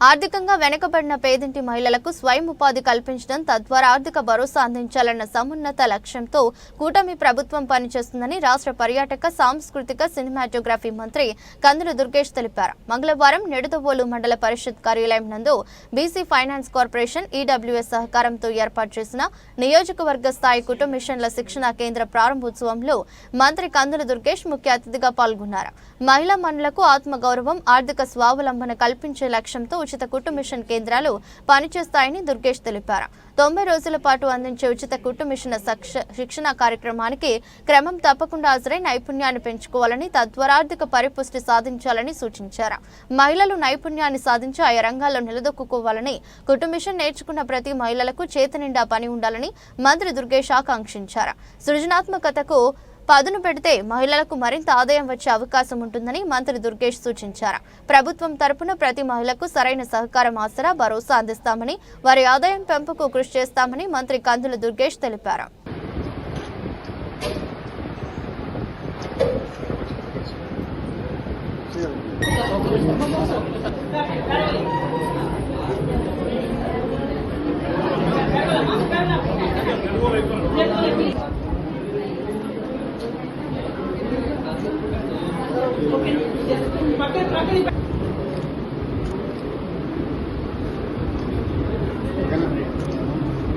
ఆర్థికంగా వెనుకబడిన పేదింటి మహిళలకు స్వయం ఉపాధి కల్పించడం తద్వారా ఆర్థిక భరోసా అందించాలన్న సమున్నత లక్ష్యంతో కూటమి ప్రభుత్వం పనిచేస్తుందని రాష్ట్ర పర్యాటక సాంస్కృతిక సినిమాటోగ్రఫీ మంత్రి కందుల దుర్గేష్ తెలిపారు. మంగళవారం నిడదవోలు మండల పరిషత్ కార్యాలయం నందు బీసీ ఫైనాన్స్ కార్పొరేషన్ ఈడబ్ల్యూఎస్ సహకారంతో ఏర్పాటు చేసిన నియోజకవర్గ స్థాయి కుటుంబ మిషన్ల శిక్షణ కేంద్ర ప్రారంభోత్సవంలో మంత్రి కందుల దుర్గేష్ ముఖ్య అతిథిగా పాల్గొన్నారు. మహిళా మనులకు ఆత్మగౌరవం ఆర్థిక స్వావలంబన కల్పించే లక్ష్యంతో ఉచిత కుట్టు మిషన్ కేంద్రాలు పనిచేస్తాయని దుర్గేష్ తెలిపారు. తొంభై రోజుల పాటు అందించే ఉచిత కుట్టు మిషన్ శిక్షణ కార్యక్రమానికి క్రమం తప్పకుండా హాజరై నైపుణ్యాన్ని పెంచుకోవాలని తద్వారా ఆర్థిక పరిపుష్టి సాధించాలని సూచించారు. మహిళలు నైపుణ్యాన్ని సాధించి ఆయా రంగాల్లో నిలదొక్కుకోవాలని కుట్టు మిషన్ నేర్చుకున్న ప్రతి మహిళలకు చేతనిండా పని ఉండాలని మంత్రి దుర్గేష్ ఆకాంక్షించారు. సృజనాత్మకతకు పదును పెడితే మహిళలకు మరింత ఆదాయం వచ్చే అవకాశం ఉంటుందని మంత్రి దుర్గేష్ సూచించారు. ప్రభుత్వం తరపున ప్రతి మహిళకు సరైన సహకారం ఆసరా భరోసా అందిస్తామని వారి ఆదాయం పెంపుకు కృషి చేస్తామని మంత్రి కందుల దుర్గేష్ తెలిపారు.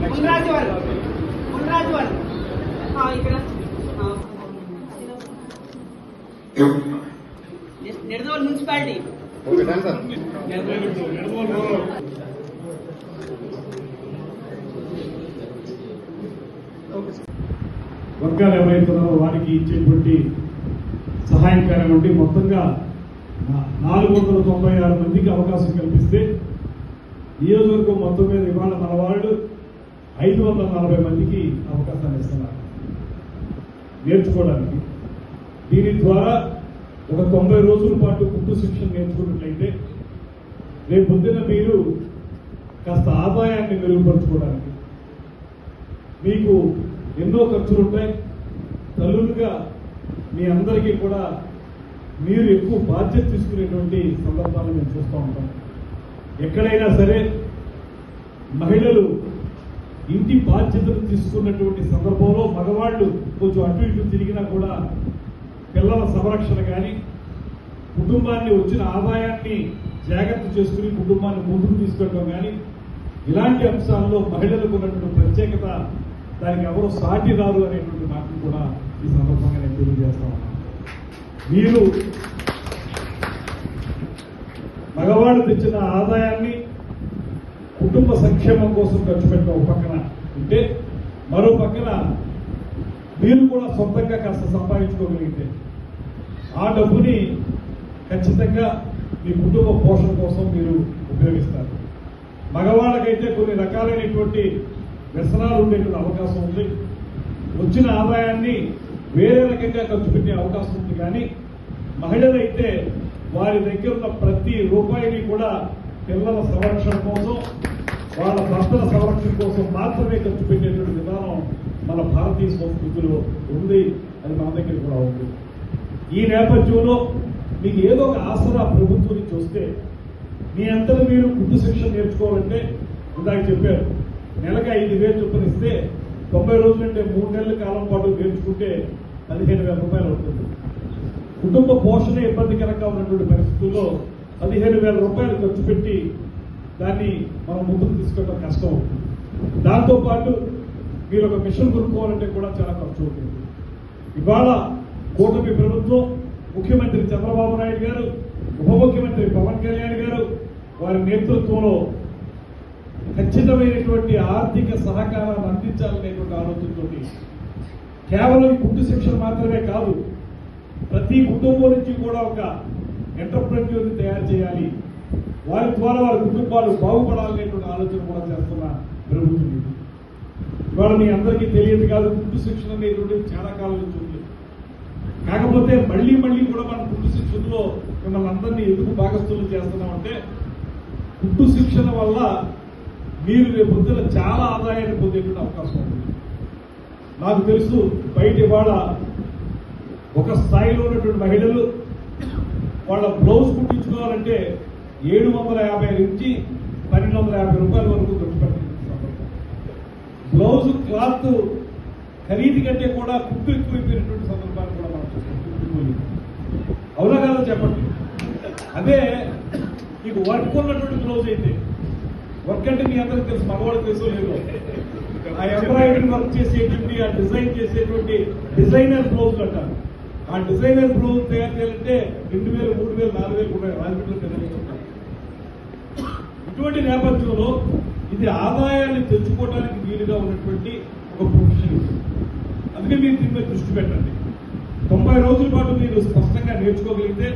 మున్రాజు వాళ్ళు మున్రాజు వాళ్ళు ఇక్కడ మున్సిపాలిటీ వర్గాలు ఎవరైతే వారికి ఇచ్చేటువంటి సహాయం కానివ్వండి మొత్తంగా నాలుగు వందల తొంభై ఆరు మందికి అవకాశం కల్పిస్తే నియోజకవర్గం మొత్తం మీద ఇవాళ మన వాళ్ళు ఐదు వందల నలభై మందికి అవకాశాన్ని ఇస్తున్నారు. నేర్చుకోవడానికి. దీని ద్వారా ఒక తొంభై రోజుల పాటు కుట్టు శిక్షణ నేర్చుకున్నట్లయితే రేపు పొద్దున మీరు కాస్త ఆదాయాన్ని మెరుగుపరచుకోవడానికి మీకు ఎన్నో ఖర్చులు ఉంటాయి తల్లులుగా మీ అందరికీ కూడా మీరు ఎక్కువ బాధ్యత తీసుకునేటువంటి సందర్భాన్ని మేము చూస్తూ ఉంటాం. ఎక్కడైనా సరే మహిళలు ఇంటి బాధ్యతలు తీసుకున్నటువంటి సందర్భంలో మగవాళ్ళు కొంచెం అటు ఇటు తిరిగినా కూడా పిల్లల సంరక్షణ కానీ కుటుంబాన్ని వచ్చిన ఆదాయాన్ని జాగ్రత్త చేసుకుని కుటుంబాన్ని ముందుకు తీసుకెళ్ళడం కానీ ఇలాంటి అంశాల్లో మహిళలకు ఉన్నటువంటి ప్రత్యేకత దానికి ఎవరు సాటి రారు అనేటువంటి మాటను కూడా ఈ సందర్భంగా నేను తెలియజేస్తా ఉన్నాను మీరు మగవాడు తెచ్చిన ఆదాయాన్ని కుటుంబ సంక్షేమం కోసం ఖర్చు పెట్టిన ఒక పక్కన ఉంటే మరో పక్కన మీరు కూడా సొంతంగా కాస్త సంపాదించుకోగలిగితే ఆ డబ్బుని ఖచ్చితంగా మీ కుటుంబ పోషణ కోసం మీరు ఉపయోగిస్తారు. మగవాళ్ళకైతే కొన్ని రకాలైనటువంటి వ్యసనాలు ఉండేటువంటి అవకాశం ఉంది. వచ్చిన ఆదాయాన్ని వేరే రకంగా ఖర్చు పెట్టే అవకాశం ఉంది. కానీ మహిళలైతే వారి దగ్గర ఉన్న ప్రతి రూపాయిని కూడా పిల్లల సంరక్షణ కోసం వాళ్ళ భర్తల సంరక్షణ కోసం మాత్రమే ఖర్చు పెట్టేటువంటి విధానం మన భారతీయ సంస్కృతిలో ఉంది. అది మన దగ్గర కూడా ఉంది. ఈ నేపథ్యంలో మీకు ఏదో ఒక ఆసరా ప్రభుత్వం నుంచి వస్తే మీ అంతలో మీరు కుట్టు శిక్షణ నేర్చుకోవాలంటే ఇందాక చెప్పారు. నెలకి ఐదు వేలు చొప్పున ఇస్తే తొంభై రోజులంటే మూడు నెలల కాలం పాటు గెలుచుకుంటే పదిహేను వేల రూపాయలు అవుతుంది. కుటుంబ పోషణ ఇబ్బందికరంగా ఉన్నటువంటి పరిస్థితుల్లో పదిహేను వేల రూపాయలు ఖర్చు పెట్టి దాన్ని మనం ముందుకు తీసుకెళ్ళడం కష్టం అవుతుంది. దాంతోపాటు మీరు ఒక మిషన్ కొనుక్కోవాలంటే కూడా చాలా ఖర్చు అవుతుంది. ఇవాళ కూటమి ప్రభుత్వం ముఖ్యమంత్రి చంద్రబాబు నాయుడు గారు ఉప ముఖ్యమంత్రి పవన్ కళ్యాణ్ గారు వారి నేతృత్వంలో ఖచ్చితమైనటువంటి ఆర్థిక సహకారాన్ని అందించాలనేటువంటి ఆలోచనతో కేవలం గుడ్డు కుట్టు శిక్షణ మాత్రమే కాదు ప్రతి కుటుంబం నుంచి కూడా ఒక ఎంటర్ప్రెన్యూర్ని తయారు చేయాలి. వారి ద్వారా వారి కుటుంబాలు బాగుపడాలనేటువంటి ఆలోచన కూడా చేస్తున్న ప్రభుత్వం ఇవాళ మీ అందరికీ తెలియదు కాదు గుడ్డు శిక్షణ అనేటువంటిది చాలా కాలం నుంచి ఉంది. కాకపోతే మళ్ళీ మళ్ళీ కూడా మనం గుడ్డు శిక్షణలో మిమ్మల్ని అందరినీ ఎందుకు భాగస్థులు చేస్తున్నామంటే గుడ్డు శిక్షణ వల్ల మీరు రేపు పొద్దున చాలా ఆదాయాన్ని పొందేటువంటి అవకాశం ఉంది. నాకు తెలుసు బయట ఇవాళ ఒక స్థాయిలో ఉన్నటువంటి మహిళలు వాళ్ళ బ్లౌజ్ కుట్టించుకోవాలంటే ఏడు వందల యాభై నుంచి వందల యాభై రూపాయల వరకు ఖర్చు బ్లౌజ్ క్లాత్ ఖరీదు కంటే కూడా కుట్టు ఎక్కువైపోయినటువంటి సందర్భాలు కూడా మనం చూస్తాం అవునా కాదో చెప్పండి? అదే మీకు వర్క్ ఉన్నటువంటి బ్లౌజ్ అయితే వర్క్ అంటే మీ అందరికి తెలుసు మగవాళ్ళు తెలుసు లేదు. ఆ ఎంబ్రాయిడరీ వర్క్ చేసేటువంటి ఆ డిజైన్ చేసేటువంటి డిజైనర్ బ్లౌజ్ అంటారు. ఆ డిజైనర్ బ్లౌజ్ తయారు చేయాలంటే రెండు వేలు మూడు వేలు నాలుగు వేలు కూడా రాజమండ్రిలో ఇటువంటి నేపథ్యంలో ఇది ఆదాయాన్ని తెచ్చుకోవడానికి వీలుగా ఉన్నటువంటి ఒక ప్రొఫెషన్ అందుకే మీరు దీని మీద దృష్టి పెట్టండి. తొంభై రోజుల పాటు మీరు స్పష్టంగా నేర్చుకోగలిగితే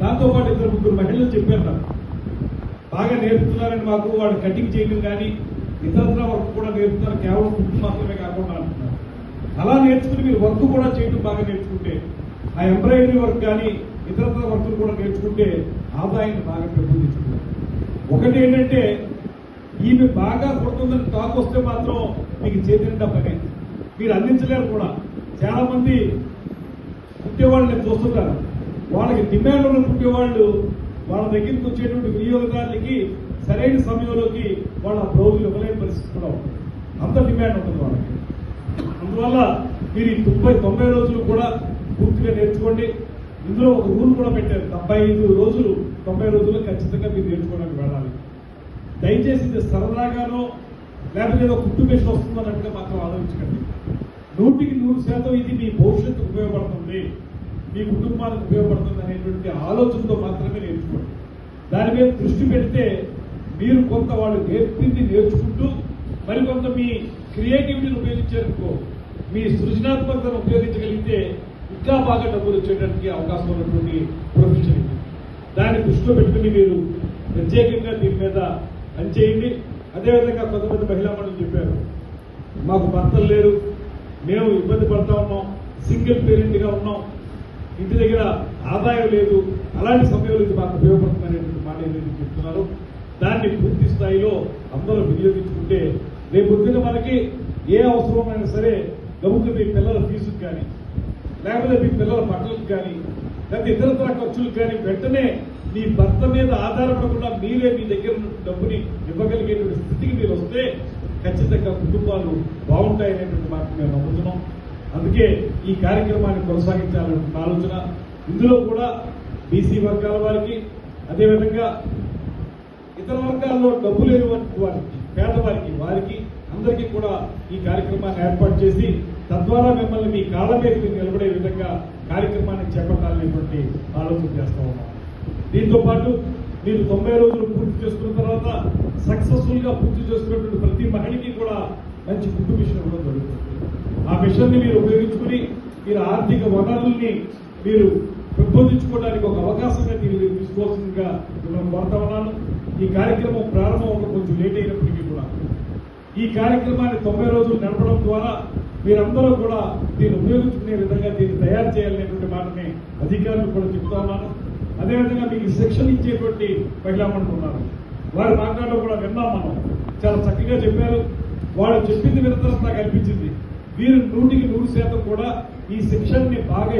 దాంతోపాటు ఇద్దరు ముగ్గురు మహిళలు చెప్పారు నాకు. బాగా నేర్పుతున్నారని మాకు వాడు కటింగ్ చేయడం కానీ ఇతరత్ర వర్క్ కూడా నేర్పుతున్నారు. కేవలం ఫుడ్ మాత్రమే కాకుండా అంటున్నారు. అలా నేర్చుకుని మీరు వర్క్ కూడా చేయడం బాగా నేర్చుకుంటే ఆ ఎంబ్రాయిడరీ వర్క్ కానీ ఇతరత్ర వర్క్లు కూడా నేర్చుకుంటే ఆదాయాన్ని బాగా పెంపొందించుకుంటారు. ఒకటి ఏంటంటే ఈమె బాగా కొడుతుందని టాక్ వస్తే మాత్రం మీకు చేతినిండా పనే మీరు అందించలేరు కూడా. చాలా మంది కుట్టేవాళ్ళు నేను చూస్తుంటారు. వాళ్ళకి డిమాండ్ ఉన్న కుట్టేవాళ్ళు వాళ్ళ దగ్గరికి వచ్చేటువంటి వినియోగదారులకి సరైన సమయంలోకి వాళ్ళ బ్లౌజులు ఇవ్వలేని పరిస్థితి కూడా ఉంటుంది అంత డిమాండ్ ఉంటుంది వాళ్ళకి. అందువల్ల మీరు ఈ తొంభై తొంభై రోజులు కూడా పూర్తిగా నేర్చుకోండి. ఇందులో ఒక రూల్ కూడా పెట్టారు. డెబ్బై ఐదు రోజులు తొంభై రోజులు ఖచ్చితంగా మీరు నేర్చుకోవడానికి వెళ్ళాలి. దయచేసి ఇది సరదాగానో లేకపోతే ఏదో కుట్టు మిషన్ వస్తుందన్నట్టుగా మాత్రం ఆలోచించకండి. నూటికి నూరు శాతం ఇది మీ భవిష్యత్తు ఉపయోగపడుతుంది. మీ కుటుంబానికి ఉపయోగపడుతుంది అనేటువంటి ఆలోచనతో మాత్రమే నేర్చుకోండి. దాని మీద దృష్టి పెడితే మీరు కొంత వాళ్ళు నేర్పింది నేర్చుకుంటూ మరికొంత మీ క్రియేటివిటీని ఉపయోగించారనుకో మీ సృజనాత్మకతను ఉపయోగించగలిగితే ఇంకా బాగా డబ్బులు వచ్చేయడానికి అవకాశం ఉన్నటువంటి ప్రొఫెషన్ ఇది దాన్ని దృష్టిలో పెట్టుకుని మీరు ప్రత్యేకంగా దీని మీద పనిచేయండి. అదేవిధంగా కొంతమంది మహిళా మండలి చెప్పారు మాకు భర్తలు లేరు మేము ఇబ్బంది పడతా ఉన్నాం సింగిల్ పేరెంట్గా ఉన్నాం ఇంటి దగ్గర ఆదాయం లేదు అలాంటి సమయంలో ఇది మాకు ఉపయోగపడుతుందనేటువంటి మాట ఏదైతే చెప్తున్నారు దాన్ని పూర్తి స్థాయిలో అందరూ వినియోగించుకుంటే రేపు వచ్చిన మనకి ఏ అవసరమైనా సరే గబుకు మీ పిల్లల ఫీజుకి కానీ లేకపోతే మీ పిల్లల బట్టలకు కానీ లేకపోతే ఇతరతర ఖర్చులకు కానీ వెంటనే మీ భర్త మీద ఆధారపడకుండా మీరే మీ దగ్గర డబ్బుని ఇవ్వగలిగేటువంటి స్థితికి మీరు వస్తే ఖచ్చితంగా కుటుంబాలు బాగుంటాయనేటువంటి మాట మేము నమ్ముతున్నాం. అందుకే ఈ కార్యక్రమాన్ని కొనసాగించాలన్న ఆలోచన ఇందులో కూడా బీసీ వర్గాల వారికి అదేవిధంగా ఇతర వర్గాల్లో డబ్బు లేని వారికి వారికి పేదవారికి వారికి అందరికీ కూడా ఈ కార్యక్రమాన్ని ఏర్పాటు చేసి తద్వారా మిమ్మల్ని మీ కాళ్ళ మీద నిలబడే విధంగా కార్యక్రమాన్ని చేపట్టాలనేటువంటి ఆలోచన చేస్తా ఉన్నాం. దీంతో పాటు మీరు తొంభై రోజులు పూర్తి చేసుకున్న తర్వాత సక్సెస్ఫుల్గా పూర్తి చేసుకున్నటువంటి ప్రతి మహిళకి కూడా మంచి కుట్టు మిషన్ ఇవ్వడం జరుగుతుంది ఆ మిషన్ని మీరు ఉపయోగించుకుని మీరు ఆర్థిక వనరుల్ని మీరు పెంపొందించుకోవడానికి ఒక అవకాశంగా మీరు తీసుకోవాల్సిందిగా మిమ్మల్ని కోరుతా ఉన్నాను. ఈ కార్యక్రమం ప్రారంభం ఒక కొంచెం లేట్ అయినప్పటికీ కూడా. ఈ కార్యక్రమాన్ని తొంభై రోజులు నడపడం ద్వారా మీరందరూ కూడా దీన్ని ఉపయోగించుకునే విధంగా దీన్ని తయారు చేయాలనేటువంటి మాటని అధికారులు కూడా చెప్తా ఉన్నాను అదేవిధంగా మీకు శిక్షణ ఇచ్చేటువంటి మహిళామంటున్నారు వారి మాట్లాడడం కూడా విన్నాం మనం. చాలా చక్కగా చెప్పారు. వాళ్ళు చెప్పింది విన్న తర్వాత నాకు అనిపించింది వీరు నూటికి నూరు శాతం కూడా ఈ శిక్షణని బాగా